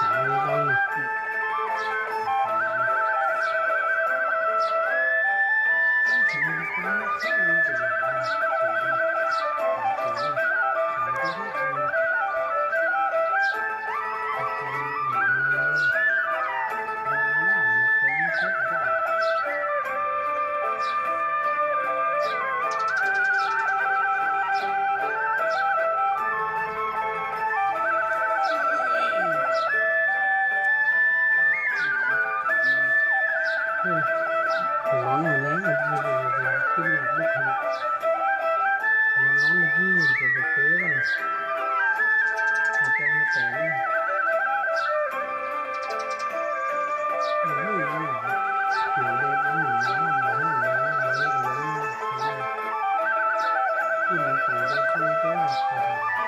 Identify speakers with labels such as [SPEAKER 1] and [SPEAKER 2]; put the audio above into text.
[SPEAKER 1] 长江。喂，我哋两个之前就话倾下乜嘢？系，个之前就系讲啦，系咁样讲啦。系咁样讲啦，系咁样讲啦。咁你讲完啦，咁你讲完啦，咁你讲完啦。咁你讲，